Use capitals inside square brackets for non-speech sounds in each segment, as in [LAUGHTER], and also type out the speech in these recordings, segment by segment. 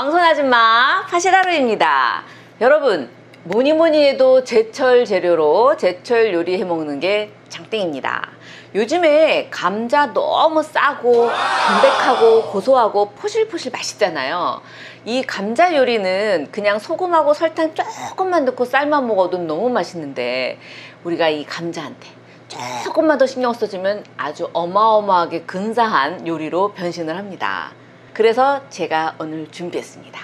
왕손 아줌마 파시라루입니다. 여러분, 뭐니 뭐니 해도 제철 재료로 제철 요리 해 먹는 게 장땡입니다. 요즘에 감자 너무 싸고 담백하고 고소하고 포실포실 맛있잖아요. 이 감자 요리는 그냥 소금하고 설탕 조금만 넣고 삶아 먹어도 너무 맛있는데 우리가 이 감자한테 조금만 더 신경 써주면 아주 어마어마하게 근사한 요리로 변신을 합니다. 그래서 제가 오늘 준비했습니다.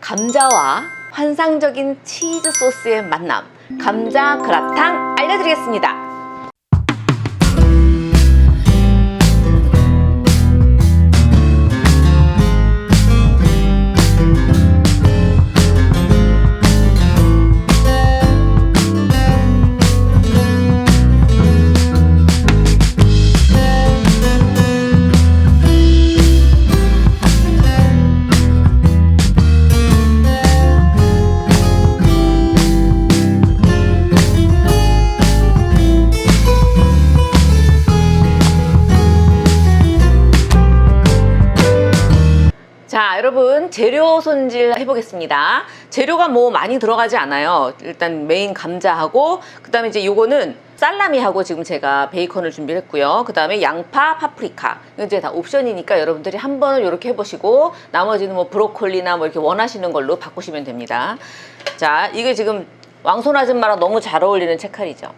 감자와 환상적인 치즈 소스의 만남, 감자 그라탕 알려드리겠습니다. 재료 손질 해보겠습니다. 재료가 뭐 많이 들어가지 않아요. 일단 메인 감자하고, 그 다음에 이제 요거는 살라미하고 지금 제가 베이컨을 준비를 했고요. 그 다음에 양파, 파프리카. 이제 다 옵션이니까 여러분들이 한 번은 이렇게 해보시고, 나머지는 뭐 브로콜리나 뭐 이렇게 원하시는 걸로 바꾸시면 됩니다. 자, 이게 지금 왕손 아줌마랑 너무 잘 어울리는 채칼이죠.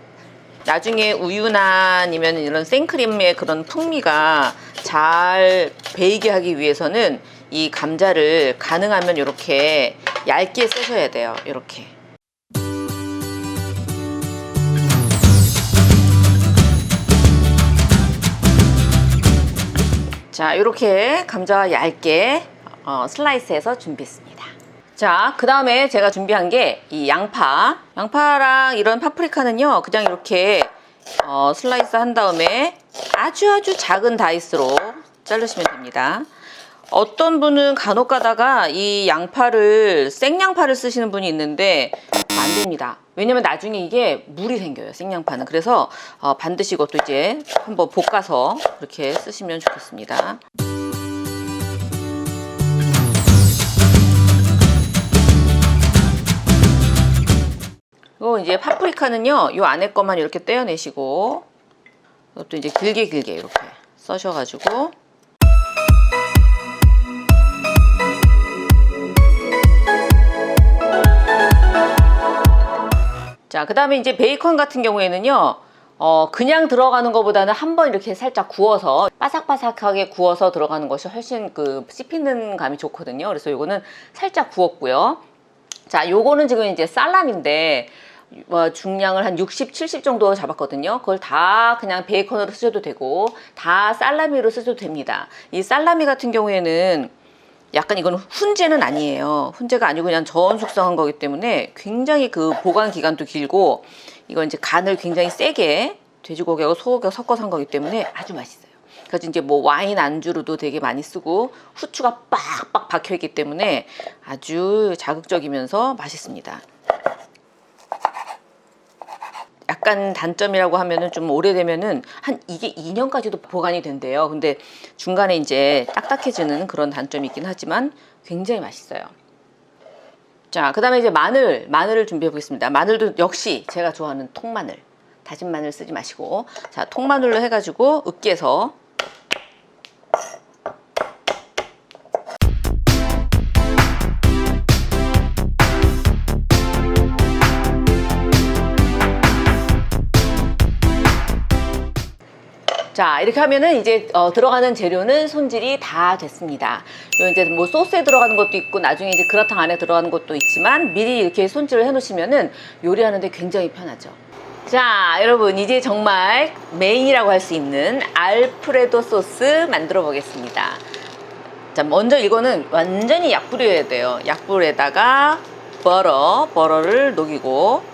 나중에 우유나 아니면 이런 생크림의 그런 풍미가 잘 배이게 하기 위해서는 이 감자를 가능하면 이렇게 얇게 썰셔야 돼요. 이렇게. 자, 이렇게 감자 얇게 어, 슬라이스해서 준비했습니다. 자, 그 다음에 제가 준비한 게 이 양파. 양파랑 이런 파프리카는요, 그냥 이렇게 어, 슬라이스 한 다음에 아주 아주 작은 다이스로 자르시면 됩니다. 어떤 분은 간혹 가다가 이 양파를 생양파를 쓰시는 분이 있는데 안 됩니다. 왜냐면 나중에 이게 물이 생겨요. 생양파는. 그래서 어, 반드시 이것도 이제 한번 볶아서 이렇게 쓰시면 좋겠습니다. 그리고 이제 파프리카는요, 요 안에 것만 이렇게 떼어내시고, 이것도 이제 길게 길게 이렇게 써셔가지고, 자, 그 다음에 이제 베이컨 같은 경우에는요, 어, 그냥 들어가는 것보다는 한 번 이렇게 살짝 구워서 바삭바삭하게 구워서 들어가는 것이 훨씬 그 씹히는 감이 좋거든요. 그래서 요거는 살짝 구웠고요. 자, 요거는 지금 이제 살람인데, 어, 중량을 한 60, 70 정도 잡았거든요. 그걸 다 그냥 베이컨으로 쓰셔도 되고, 다 살라미로 쓰셔도 됩니다. 이 살라미 같은 경우에는 약간 이거는 훈제는 아니에요. 훈제가 아니고 그냥 저온 숙성한 거기 때문에 굉장히 그 보관 기간도 길고, 이건 이제 간을 굉장히 세게 돼지고기하고 소고기가 섞어서 한 거기 때문에 아주 맛있어요. 그래서 이제 뭐 와인 안주로도 되게 많이 쓰고 후추가 빡빡 박혀 있기 때문에 아주 자극적이면서 맛있습니다. 약간 단점이라고 하면은 좀 오래되면은 한 이게 2년까지도 보관이 된대요. 근데 중간에 이제 딱딱해지는 그런 단점이 있긴 하지만 굉장히 맛있어요. 자, 그 다음에 이제 마늘, 마늘을 준비해 보겠습니다. 마늘도 역시 제가 좋아하는 통마늘. 다진 마늘 쓰지 마시고. 자, 통마늘로 해 가지고 으깨서 자 이렇게 하면은 이제 어, 들어가는 재료는 손질이 다 됐습니다. 요 이제 뭐 소스에 들어가는 것도 있고 나중에 이제 그라탕 안에 들어가는 것도 있지만 미리 이렇게 손질을 해놓으시면은 요리하는데 굉장히 편하죠. 자 여러분 이제 정말 메인이라고 할 수 있는 알프레도 소스 만들어 보겠습니다. 자 먼저 이거는 완전히 약불이어야 돼요. 약불에다가 버러 버러를 녹이고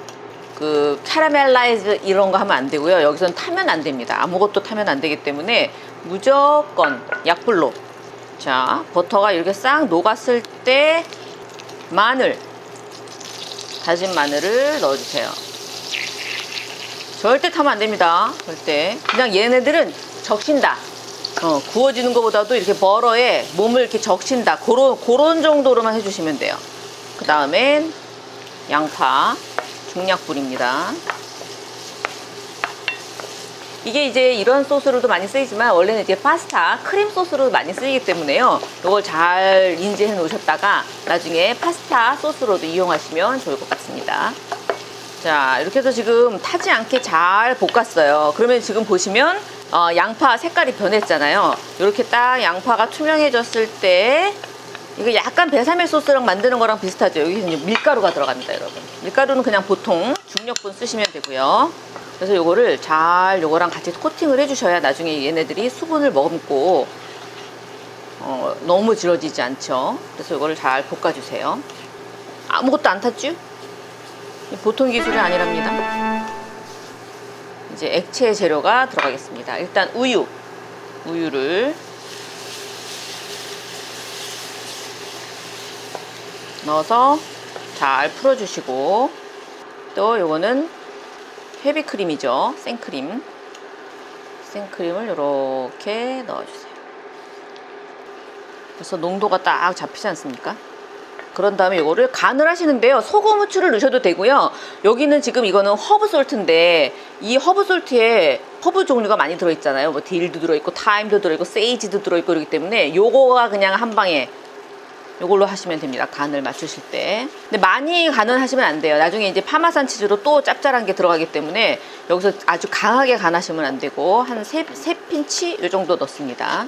그 캐러멜라이즈 이런 거 하면 안 되고요. 여기선 타면 안 됩니다. 아무것도 타면 안 되기 때문에 무조건 약불로. 자, 버터가 이렇게 싹 녹았을 때 마늘, 다진 마늘을 넣어주세요. 절대 타면 안 됩니다. 절대. 그냥 얘네들은 적신다. 어, 구워지는 것보다도 이렇게 버러에 몸을 이렇게 적신다. 그런, 그런 정도로만 해주시면 돼요. 그 다음엔 양파, 중약불입니다. 이게 이제 이런 소스로도 많이 쓰이지만 원래는 이제 파스타 크림 소스로 많이 쓰이기 때문에요. 이걸 잘 인지해 놓으셨다가 나중에 파스타 소스로도 이용하시면 좋을 것 같습니다. 자 이렇게 해서 지금 타지 않게 잘 볶았어요. 그러면 지금 보시면 어, 양파 색깔이 변했잖아요. 이렇게 딱 양파가 투명해졌을 때 이거 약간 베사멜 소스랑 만드는 거랑 비슷하죠. 여기서 이제 밀가루가 들어갑니다, 여러분. 밀가루는 그냥 보통 중력분 쓰시면 되고요. 그래서 요거를 잘 요거랑 같이 코팅을 해주셔야 나중에 얘네들이 수분을 머금고 어, 너무 질어지지 않죠. 그래서 요거를 잘 볶아주세요. 아무것도 안 탔죠? 보통 기술이 아니랍니다. 이제 액체 재료가 들어가겠습니다. 일단 우유, 우유를 넣어서 잘 풀어주시고 또 요거는 헤비크림이죠. 생크림. 생크림을 이렇게 넣어주세요. 그래서 농도가 딱 잡히지 않습니까? 그런 다음에 이거를 간을 하시는데요. 소금 후추를 넣으셔도 되고요. 여기는 지금 이거는 허브 솔트인데 이 허브 솔트에 허브 종류가 많이 들어있잖아요. 뭐 딜도 들어있고 타임도 들어있고 세이지도 들어있고 그렇기 때문에 요거가 그냥 한 방에 요걸로 하시면 됩니다. 간을 맞추실 때. 근데 많이 간을 하시면 안 돼요. 나중에 이제 파마산 치즈로 또 짭짤한 게 들어가기 때문에 여기서 아주 강하게 간하시면 안 되고 한 세, 세 핀치 요 정도 넣습니다.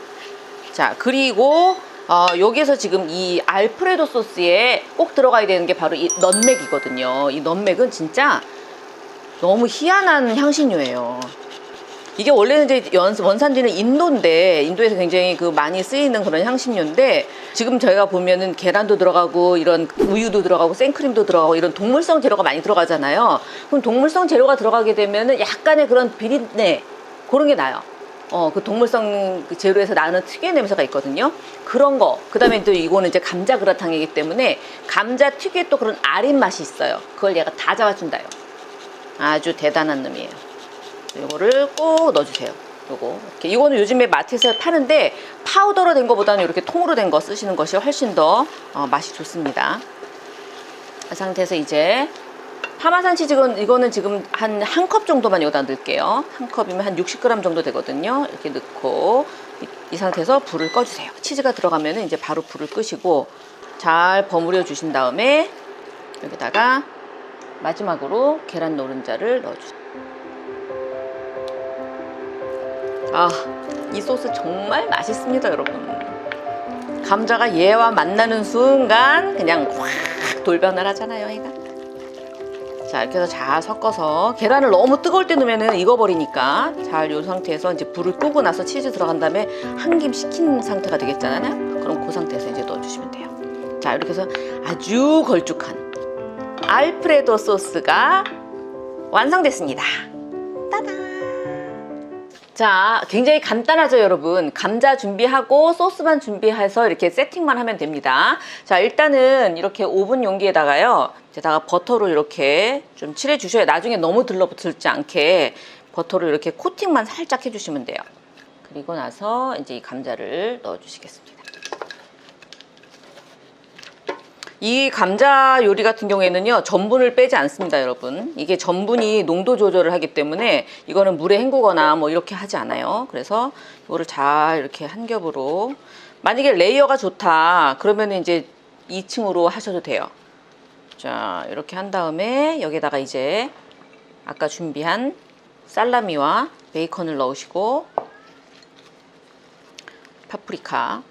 자, 그리고 어, 여기에서 지금 이 알프레도 소스에 꼭 들어가야 되는 게 바로 이 넌맥이거든요. 이 넌맥은 진짜 너무 희한한 향신료예요. 이게 원래는 이제 연- 원산지는 인도인데 인도에서 굉장히 그 많이 쓰이는 그런 향신료인데 지금 저희가 보면은 계란도 들어가고 이런 우유도 들어가고 생크림도 들어가고 이런 동물성 재료가 많이 들어가잖아요. 그럼 동물성 재료가 들어가게 되면은 약간의 그런 비린내 그런 게 나요. 어, 그 동물성 그 재료에서 나는 특유의 냄새가 있거든요. 그런 거. 그 다음에 또 이거는 이제 감자 그라탕이기 때문에 감자 특유의 또 그런 아린 맛이 있어요. 그걸 얘가 다 잡아준다요. 아주 대단한 놈이에요. 요거를 꼭 넣어주세요. 요거. 이거는 요즘에 마트에서 파는데 파우더로 된 거보다는 이렇게 통으로 된 거 쓰시는 것이 훨씬 더 어, 맛이 좋습니다. 이 상태에서 이제 파마산 치즈는 이거는 지금 한 한 컵 정도만 여기다 넣을게요. 한 컵이면 한 60g 정도 되거든요. 이렇게 넣고 이, 이 상태에서 불을 꺼주세요. 치즈가 들어가면 이제 바로 불을 끄시고 잘 버무려 주신 다음에 여기다가 마지막으로 계란 노른자를 넣어주세요. 아, 이 소스 정말 맛있습니다, 여러분. 감자가 얘와 만나는 순간 그냥 확 돌변을 하잖아요, 얘가. 자, 이렇게 해서 잘 섞어서 계란을 너무 뜨거울 때 넣으면 익어버리니까 잘이 상태에서 이제 불을 끄고 나서 치즈 들어간 다음에 한 김 식힌 상태가 되겠잖아요. 그럼 그 상태에서 이제 넣어주시면 돼요. 자, 이렇게 해서 아주 걸쭉한 알프레도 소스가 완성됐습니다. 자, 굉장히 간단하죠, 여러분. 감자 준비하고 소스만 준비해서 이렇게 세팅만 하면 됩니다. 자, 일단은 이렇게 오븐 용기에다가요. 이제다가 버터를 이렇게 좀 칠해 주셔야 나중에 너무 들러붙지 않게 버터를 이렇게 코팅만 살짝 해주시면 돼요. 그리고 나서 이제 이 감자를 넣어 주시겠습니다. 이 감자 요리 같은 경우에는요 전분을 빼지 않습니다 여러분. 이게 전분이 농도 조절을 하기 때문에 이거는 물에 헹구거나 뭐 이렇게 하지 않아요. 그래서 이거를 잘 이렇게 한 겹으로. 만약에 레이어가 좋다 그러면 이제 2층으로 하셔도 돼요. 자 이렇게 한 다음에 여기다가 이제 아까 준비한 살라미와 베이컨을 넣으시고 파프리카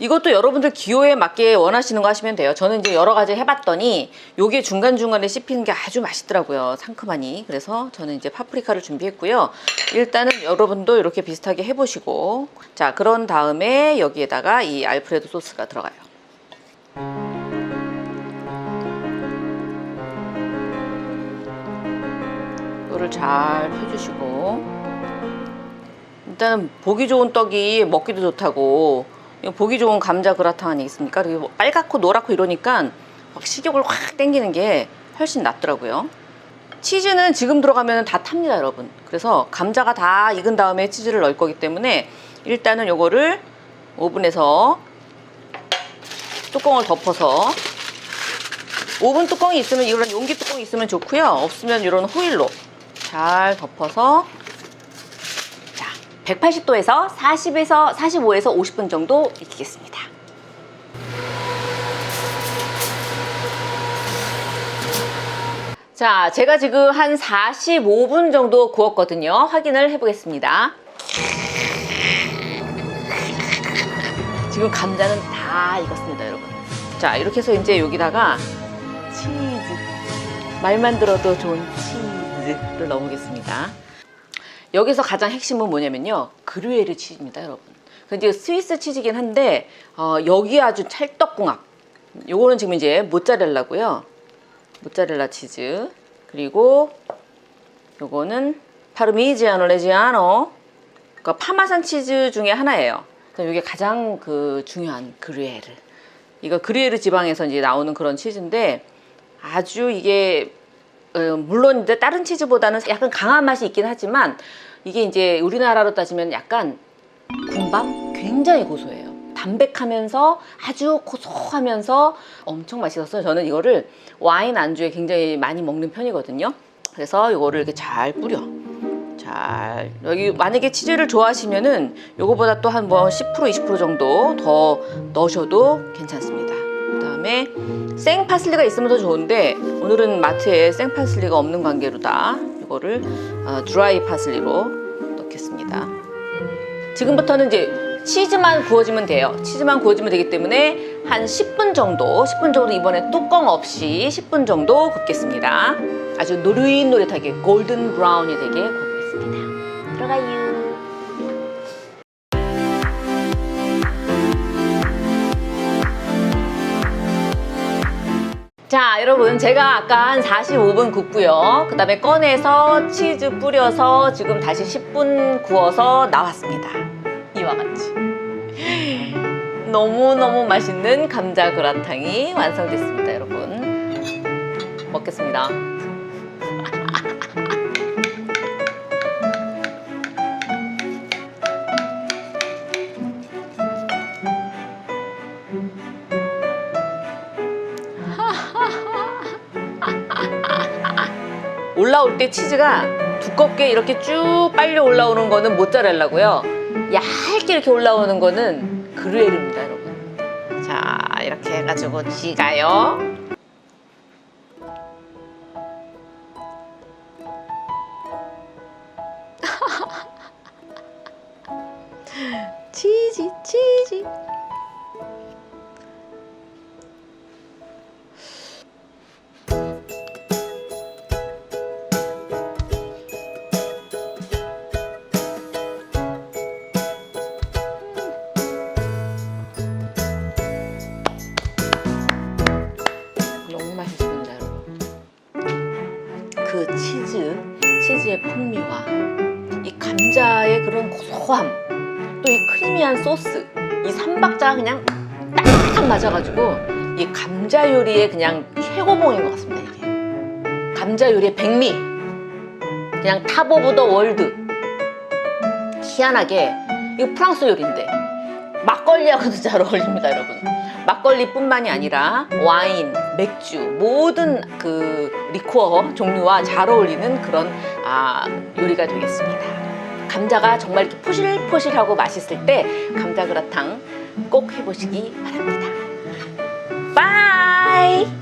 이것도 여러분들 기호에 맞게 원하시는 거 하시면 돼요. 저는 이제 여러 가지 해봤더니 요게 중간중간에 씹히는 게 아주 맛있더라고요. 상큼하니. 그래서 저는 이제 파프리카를 준비했고요. 일단은 여러분도 이렇게 비슷하게 해보시고 자 그런 다음에 여기에다가 이 알프레도 소스가 들어가요. 이거를 잘 해주시고 일단 보기 좋은 떡이 먹기도 좋다고 보기 좋은 감자 그라탕 아니겠습니까? 그리고 뭐 빨갛고 노랗고 이러니까 막 식욕을 확 땡기는 게 훨씬 낫더라고요. 치즈는 지금 들어가면 다 탑니다, 여러분. 그래서 감자가 다 익은 다음에 치즈를 넣을 거기 때문에 일단은 요거를 오븐에서 뚜껑을 덮어서 오븐 뚜껑이 있으면 이런 용기 뚜껑이 있으면 좋고요. 없으면 이런 호일로 잘 덮어서 자 180도에서 40에서 45에서 50분 정도 익히겠습니다. 자, 제가 지금 한 45분 정도 구웠거든요. 확인을 해보겠습니다. 지금 감자는 다 익었습니다, 여러분. 자, 이렇게 해서 이제 여기다가 치즈. 말만 들어도 좋은 치즈를 넣어보겠습니다. 여기서 가장 핵심은 뭐냐면요. 그루에르 치즈입니다, 여러분. 근데 스위스 치즈긴 한데, 어, 여기 아주 찰떡궁합. 요거는 지금 이제 모짜렐라고요. 모짜렐라 치즈 그리고 요거는 파르미지아노 레지아노 그러니까 파마산 치즈 중에 하나예요. 그래서 이게 가장 그 중요한 그루에르. 이거 그루에르 지방에서 이제 나오는 그런 치즈인데 아주 이게 어, 물론 이제 다른 치즈보다는 약간 강한 맛이 있긴 하지만 이게 이제 우리나라로 따지면 약간 군밤 굉장히 고소해요. 담백하면서 아주 고소하면서 엄청 맛있었어요. 저는 이거를 와인 안주에 굉장히 많이 먹는 편이거든요. 그래서 이거를 이렇게 잘 뿌려. 잘 여기 만약에 치즈를 좋아하시면은 요거보다 또 한 뭐 10% 20% 정도 더 넣으셔도 괜찮습니다. 그다음에 생 파슬리가 있으면 더 좋은데 오늘은 마트에 생 파슬리가 없는 관계로 다. 이거를 어, 드라이 파슬리로 넣겠습니다. 지금부터는 이제 치즈만 구워지면 돼요. 치즈만 구워지면 되기 때문에 한 10분 정도, 10분 정도 이번에 뚜껑 없이 10분 정도 굽겠습니다. 아주 노릇노릇하게 골든 브라운이 되게 굽겠습니다. 들어가요. 자, 여러분, 제가 아까 한 45분 굽고요. 그 다음에 꺼내서 치즈 뿌려서 지금 다시 10분 구워서 나왔습니다. 이와 같이. 너무너무 맛있는 감자 그라탕이 완성됐습니다, 여러분. 먹겠습니다. 올라올 때 치즈가 두껍게 이렇게 쭉 빨려 올라오는 거는 모짜렐라고요. 얇게 이렇게 올라오는 거는 그루에르입니다, 여러분. 자, 이렇게 해가지고 지가요. 고소함, 또 이 크리미한 소스, 이 삼박자가 그냥 딱 맞아가지고 이 감자 요리의 그냥 최고봉인 것 같습니다, 이게. 감자 요리의 백미. 그냥 탑 오브 더 월드. 희한하게, 이거 프랑스 요리인데, 막걸리하고도 [LAUGHS] 잘 어울립니다, 여러분. 막걸리뿐만이 아니라 와인, 맥주 모든 그 리코어 종류와 잘 어울리는 그런 아, 요리가 되겠습니다. 감자가 정말 이렇게 포실포실하고 맛있을 때 감자 그라탕 꼭 해보시기 바랍니다. 바이!